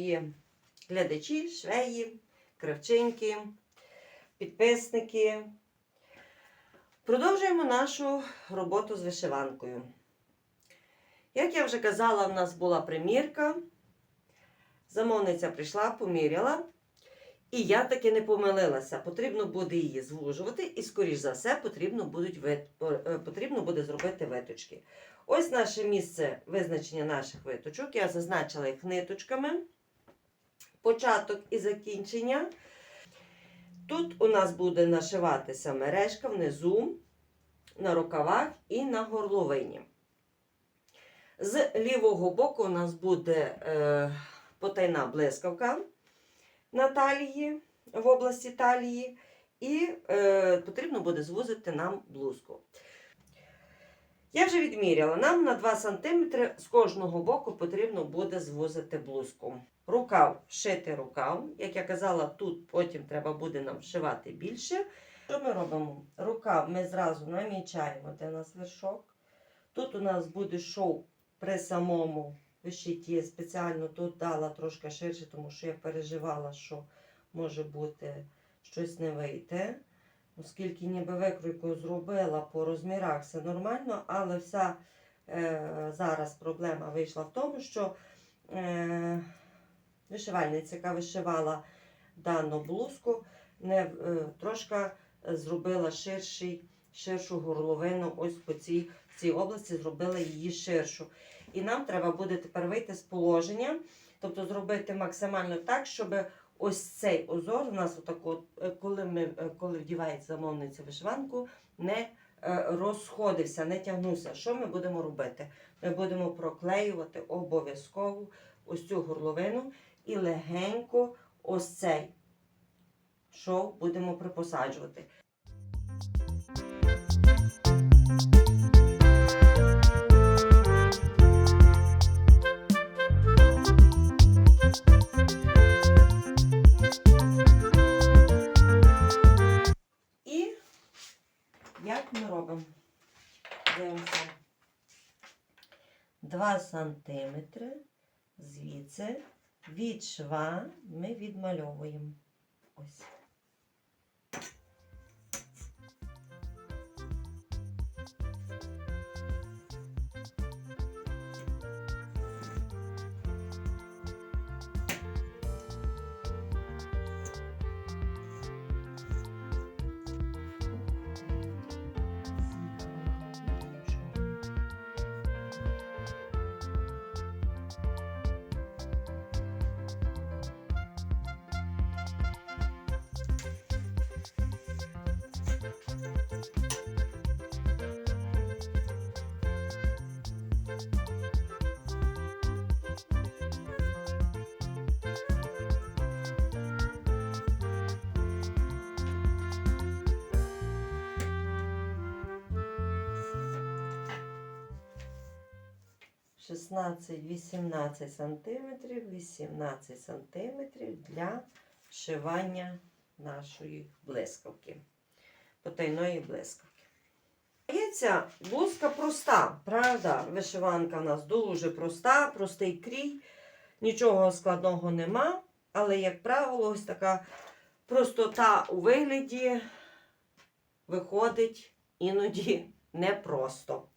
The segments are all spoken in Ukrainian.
мої глядачі, швеї, кравчинки, підписники. Продовжуємо нашу роботу з вишиванкою. Як я вже казала, в нас була примірка. Замовниця прийшла, поміряла. І я таки не помилилася. Потрібно буде її звужувати, і, скоріш за все, потрібно, будуть вит... е, потрібно буде зробити виточки. Ось наше місце визначення наших виточок. Я зазначила їх ниточками. Початок і закінчення. Тут у нас буде нашиватися мережка внизу, на рукавах і на горловині. З лівого боку у нас буде е, потайна блискавка на талії, в області талії, і е, потрібно буде звузити нам блузку. Я вже відміряла, нам на 2 см з кожного боку потрібно буде звузити блузку. Рукав, вшити рукав. Як я казала, тут потім треба буде нам вшивати більше. Що ми робимо? Рукав ми зразу намічаємо, де у нас вершок. Тут у нас буде шов при самому вишитті. Я спеціально тут дала трошки ширше, тому що я переживала, що може бути щось не вийде. Оскільки ніби викройку зробила по розмірах, все нормально, але вся е, зараз проблема вийшла в тому, що е, вишивальниця, яка вишивала дану блузку, не, е, трошки зробила ширший, ширшу горловину ось по цій, цій області, зробила її ширшу. І нам треба буде тепер вийти з положення, тобто зробити максимально так, щоб ось цей озор у нас отако, е, коли ми е, коли вдівається замовниця вишиванку, не е, розходився, не тягнувся. Що ми будемо робити? Ми будемо проклеювати обов'язково ось цю горловину і легенько ось цей шов будемо припосаджувати. 2 сантиметри звідси від шва ми відмальовуємо. Ось. Шістнадцять, 18 сантиметрів, 18 сантиметрів для вшивання нашої блискавки, потайної блискавки. Здається, блузка проста, правда? Вишиванка в нас дуже проста, простий крій, нічого складного нема. Але, як правило, ось така простота у вигляді виходить іноді непросто.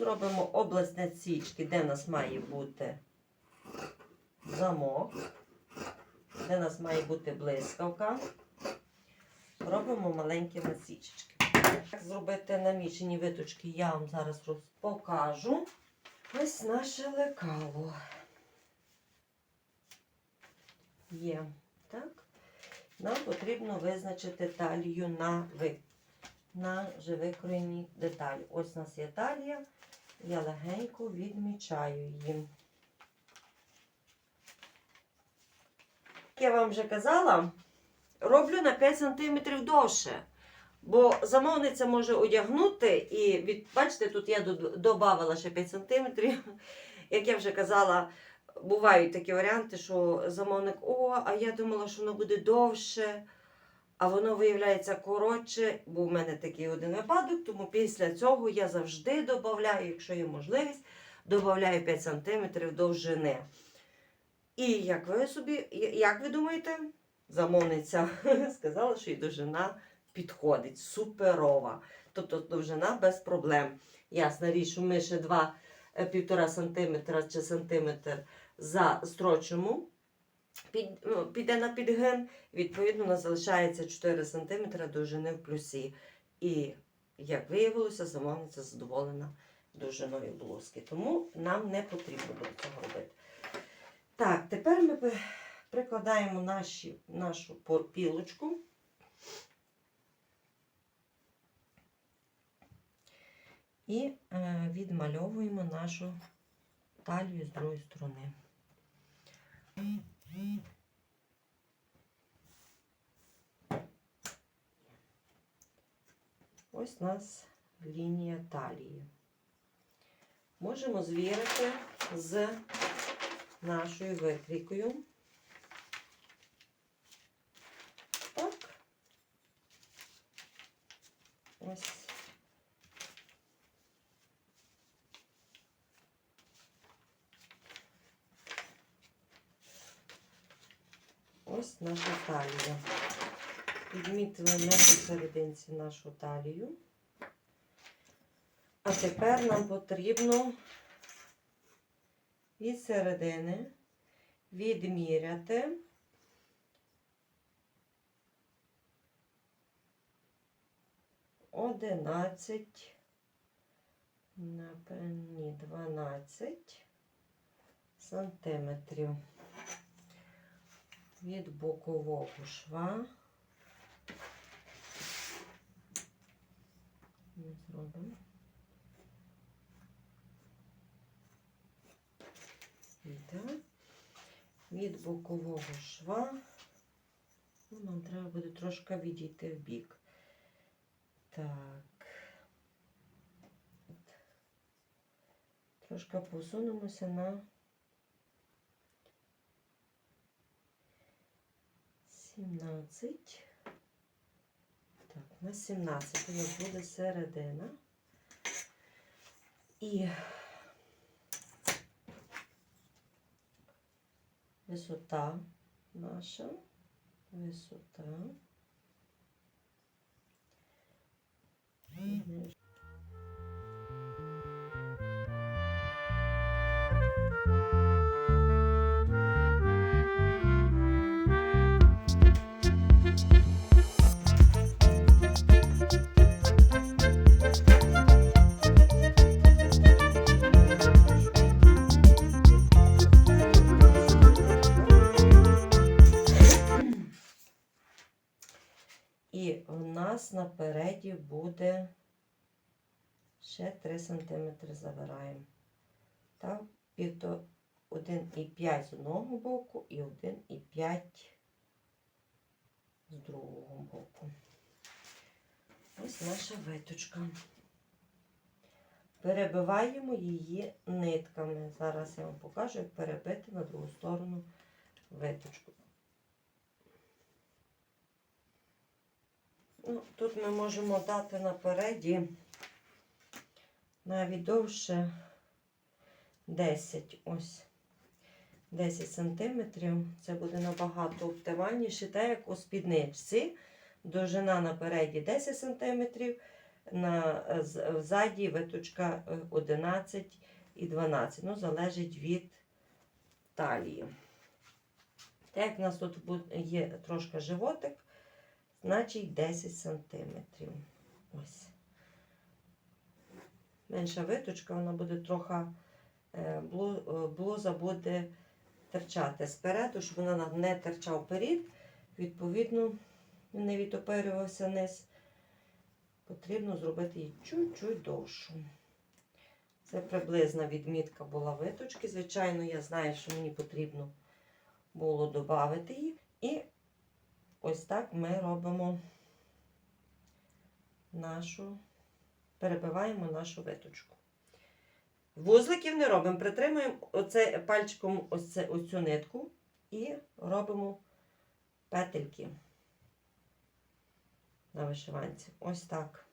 Зробимо область насічки, де в нас має бути замок, де в нас має бути блискавка. Робимо маленькі насічечки. Як зробити намічені виточки, я вам зараз покажу. Ось наше лекало. Є. Так. Нам потрібно визначити талію на ви. На вже викроєні деталі. Ось у нас є талія. Я легенько відмічаю її. Як я вам вже казала, роблю на 5 см довше. Бо замовниця може одягнути і від, бачите, тут я додавала ще 5 см. Як я вже казала, бувають такі варіанти, що замовник, о, а я думала, що воно буде довше. А воно виявляється коротше, бо в мене такий один випадок, тому після цього я завжди додаю, якщо є можливість, додаю 5 см довжини. І як ви собі, як ви думаєте, замовниця сказала, що і довжина підходить. Суперова. Тобто довжина без проблем. Ясна річ, ми ще 2 1,5 см чи сантиметр застрочимо, під, ну, піде на підген, відповідно, у нас залишається 4 см довжини в плюсі. І, як виявилося, замовниця задоволена довжиною блузки. Тому нам не потрібно буде цього робити. Так, тепер ми прикладаємо наші, нашу пілочку. І е, відмальовуємо нашу талію з другої сторони. Ось у нас лінія талії. Можемо звірити з нашою викрійкою. Так. Ось. Ось наша талія. Відмітили ми посерединці нашу талію. А тепер нам потрібно від середини відміряти одинадцять, напевні, дванадцять сантиметрів від бокового шва. Ми зробимо. Так. Від бокового шва. Ну, нам треба буде трошки відійти в бік. Так. Трошки посунемося на 17. На 17 у нас буде середина. І висота наша, висота. Напереді буде ще 3 см забираємо. Так, 1,5 з одного боку і 1,5 з другого боку. Ось наша виточка. Перебиваємо її нитками. Зараз я вам покажу, як перебити на другу сторону виточку. Ну, тут ми можемо дати напереді навіть довше 10 ось 10 сантиметрів. Це буде набагато оптимальніше, так як у спідничці. Довжина напереді 10 сантиметрів, на ззаді виточка е, 11 і 12. Ну, залежить від талії. Так як у нас тут є трошки животик, значить 10 сантиметрів. Ось. Менша виточка, вона буде трохи, е, е, блуза буде терчати спереду, щоб вона не терчав вперед. Відповідно, не відтопирювався низ. Потрібно зробити її чуть-чуть довшу. Це приблизна відмітка була виточки. Звичайно, я знаю, що мені потрібно було додати її. І ось так ми робимо нашу, перебиваємо нашу виточку. Вузликів не робимо, притримуємо оце пальчиком ось це, нитку і робимо петельки. на вишиванці. Ось так.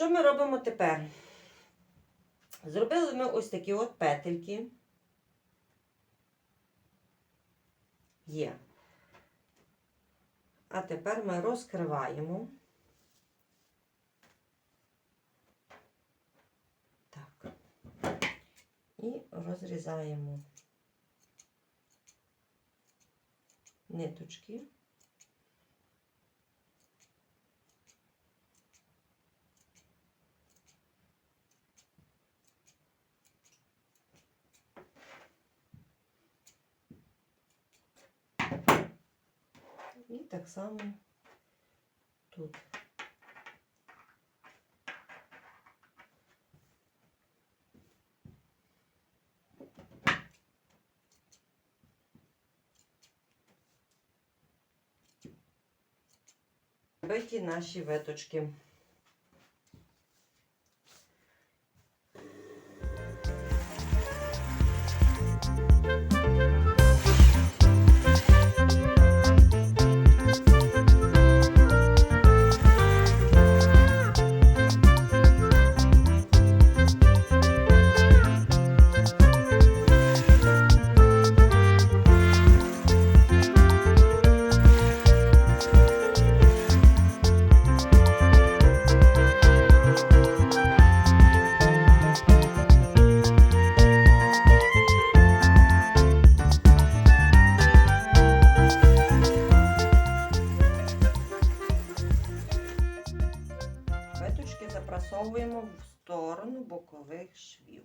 Що ми робимо тепер? Зробили ми ось такі от петельки. Є. А тепер ми розкриваємо. Так. І розрізаємо ниточки. І так само тут. Биті наші виточки. Запрасовуємо в сторону бокових швів.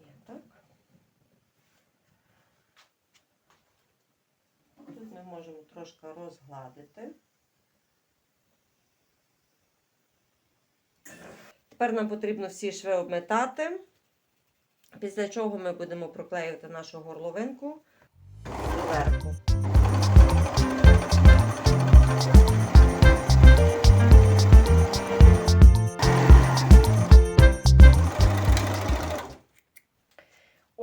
Є так. Тут ми можемо трошки розгладити. Тепер нам потрібно всі шви обметати, після чого ми будемо проклеювати нашу горловинку зверху.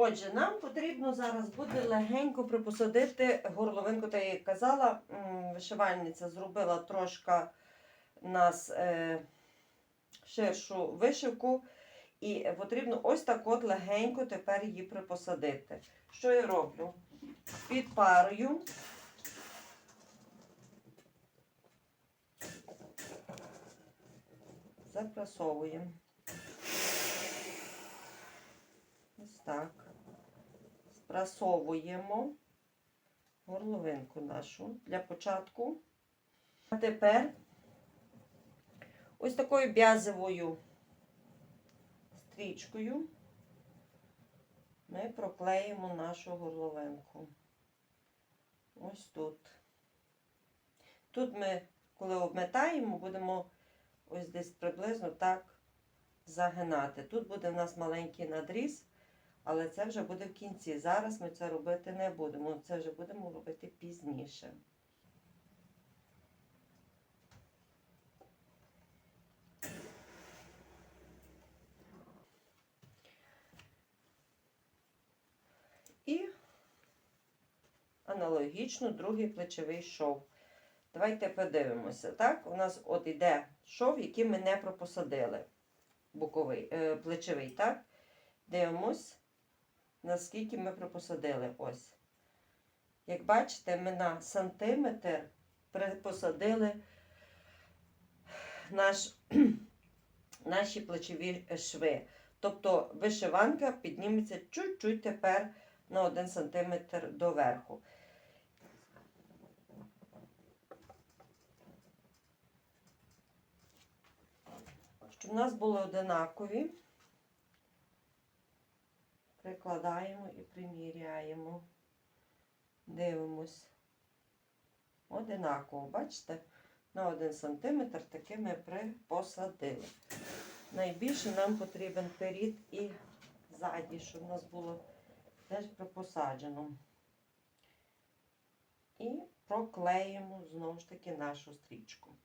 Отже, нам потрібно зараз буде легенько припосадити горловинку, та я казала, вишивальниця зробила трошки нас е, ширшу вишивку, і потрібно ось так от легенько тепер її припосадити. Що я роблю? Під парою. Запрасовуємо. Ось так. Спрасовуємо горловинку нашу для початку. А тепер ось такою бязевою стрічкою ми проклеїмо нашу горловинку. Ось тут. Тут ми, коли обметаємо, будемо ось десь приблизно так загинати. Тут буде в нас маленький надріз. Але це вже буде в кінці. Зараз ми це робити не будемо. Це вже будемо робити пізніше. І аналогічно другий плечовий шов. Давайте подивимося. Так, у нас от іде шов, який ми не пропосадили. Боковий, е, плечовий, так? Дивимось, наскільки ми пропосадили. Ось. Як бачите, ми на сантиметр припосадили наш, наші плечові шви. Тобто вишиванка підніметься чуть-чуть тепер на 1 см доверху. Щоб у нас були одинакові. Прикладаємо і приміряємо. Дивимось. Одинаково, бачите? На 1 см таки ми посадили. Найбільше нам потрібен перід і ззаді, щоб у нас було теж припосаджено. І проклеїмо знову ж таки нашу стрічку.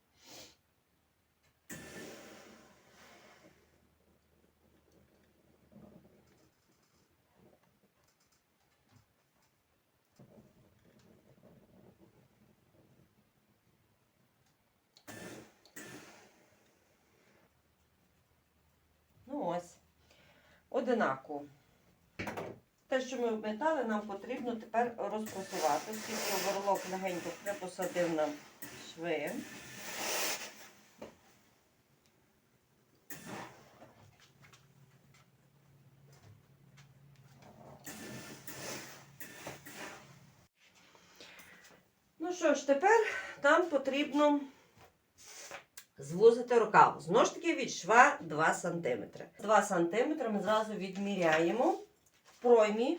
Ну ось, одинаково. Те, що ми обметали, нам потрібно тепер розпрасувати, оскільки оверлок легенько припосадив нам шви. Ну що ж, тепер нам потрібно звузити рукав. Знову ж таки від шва 2 см. 2 см ми зразу відміряємо в проймі.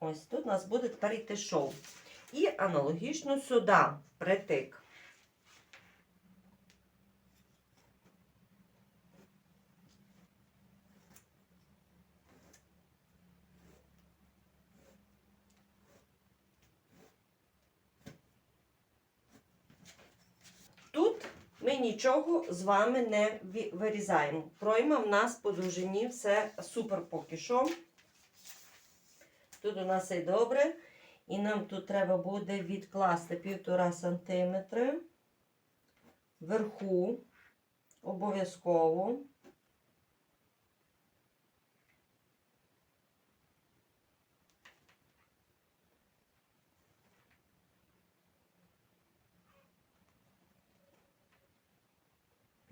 Ось тут у нас буде тепер йти шов. І аналогічно сюди впритик. Тут ми нічого з вами не вирізаємо. Пройма в нас по довжині все супер поки що. Тут у нас і добре. І нам тут треба буде відкласти 1,5 см вверху обов'язково.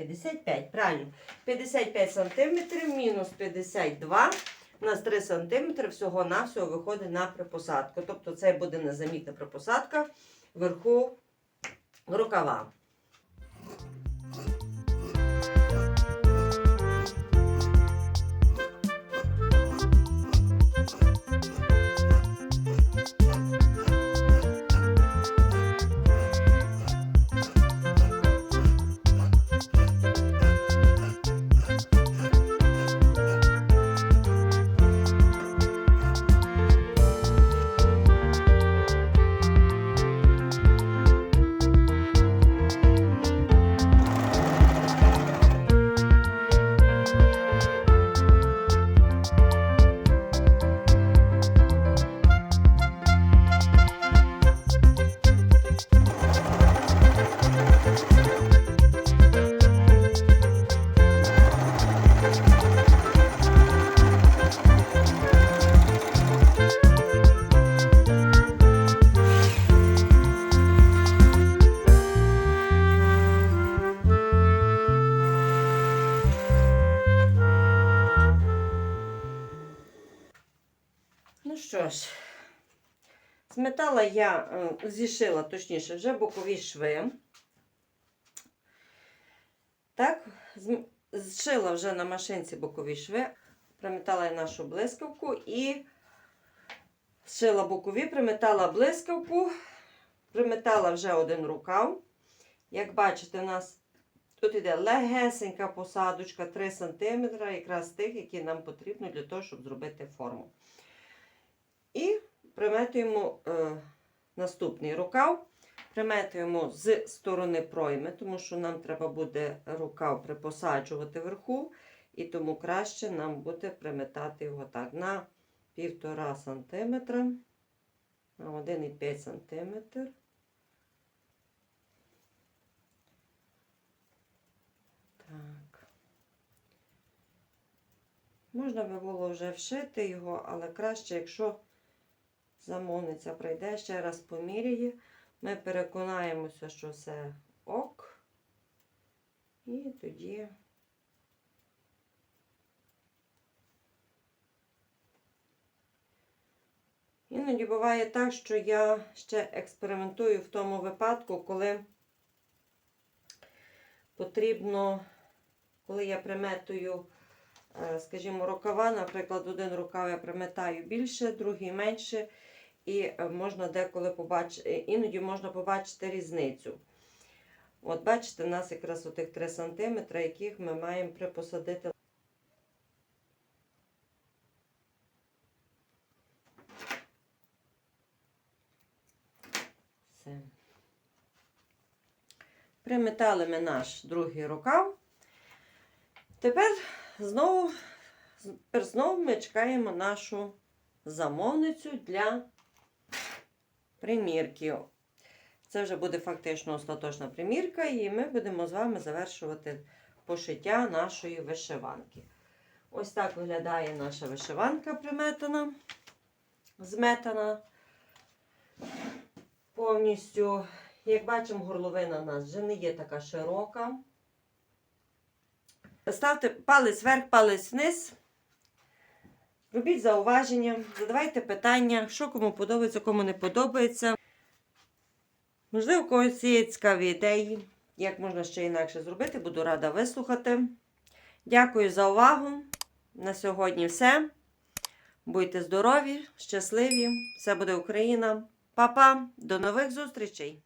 П'ятдесят п'ять, правильно. 55 сантиметрів мінус 52. У нас 3 см всього-навсього виходить на припосадку. Тобто це буде незамітна припосадка вверху рукава. Зметала я, е, зішила, точніше, вже бокові шви. Так, зшила вже на машинці бокові шви, приметала я нашу блискавку і зшила бокові, приметала блискавку, приметала вже один рукав. Як бачите, у нас тут іде легесенька посадочка 3 см, якраз тих, які нам потрібно для того, щоб зробити форму. І приметуємо е, наступний рукав. Приметуємо з сторони пройми, тому що нам треба буде рукав припосаджувати вверху, і тому краще нам буде приметати його так на 1,5 см, на 1,5 см. Можна би було вже вшити його, але краще, якщо замовниця прийде, ще раз поміряє, ми переконаємося, що все ок. І тоді Іноді буває так, що я ще експериментую в тому випадку, коли потрібно, коли я приметую е, скажімо, рукава. Наприклад, один рукав я приметаю більше, другий менше. І е, можна деколи побачити, іноді можна побачити різницю. От бачите, у нас якраз отих 3 см, яких ми маємо припосадити. Все. Приметали ми наш другий рукав. Тепер знову, тепер знову ми чекаємо нашу замовницю для примірки. Це вже буде фактично остаточна примірка, і ми будемо з вами завершувати пошиття нашої вишиванки. Ось так виглядає наша вишиванка приметана, зметана повністю. Як бачимо, горловина у нас вже не є така широка. Ставте палець вверх, палець вниз. Робіть зауваження, задавайте питання, що кому подобається, кому не подобається. Можливо, у когось є цікаві ідеї, як можна ще інакше зробити. Буду рада вислухати. Дякую за увагу. На сьогодні все. Будьте здорові, щасливі! Все буде Україна! Па-па! До нових зустрічей!